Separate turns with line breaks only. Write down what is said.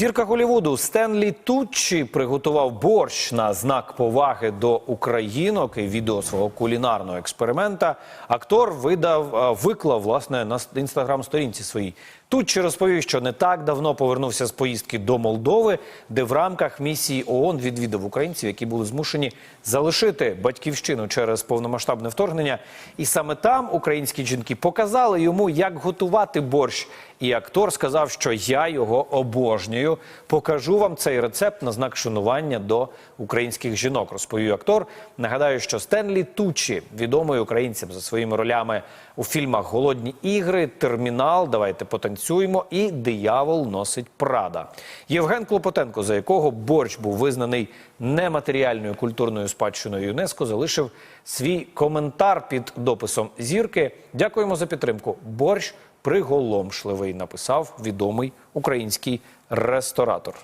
Зірка Голівуду Стенлі Туччі приготував борщ на знак поваги до українок і відео свого кулінарного експеримента. Актор видав е, виклав власне на інстаграм-сторінці своїй. Туччі розповів, що не так давно повернувся з поїздки до Молдови, де в рамках місії ООН відвідав українців, які були змушені залишити батьківщину через повномасштабне вторгнення. І саме там українські жінки показали йому, як готувати борщ. І актор сказав, що я його обожнюю. Покажу вам цей рецепт на знак шанування до українських жінок. Розповів актор. Нагадаю, що Стенлі Тучі відомий українцям за своїми ролями у фільмах Голодні ігри, Термінал. Давайте потанцюємо. І Диявол носить Прада. Євген Клопотенко, за якого борщ був визнаний нематеріальною культурною спадщиною ЮНЕСКО, залишив свій коментар під дописом зірки. Дякуємо за підтримку. Борщ приголомшливий, написав відомий український ресторатор.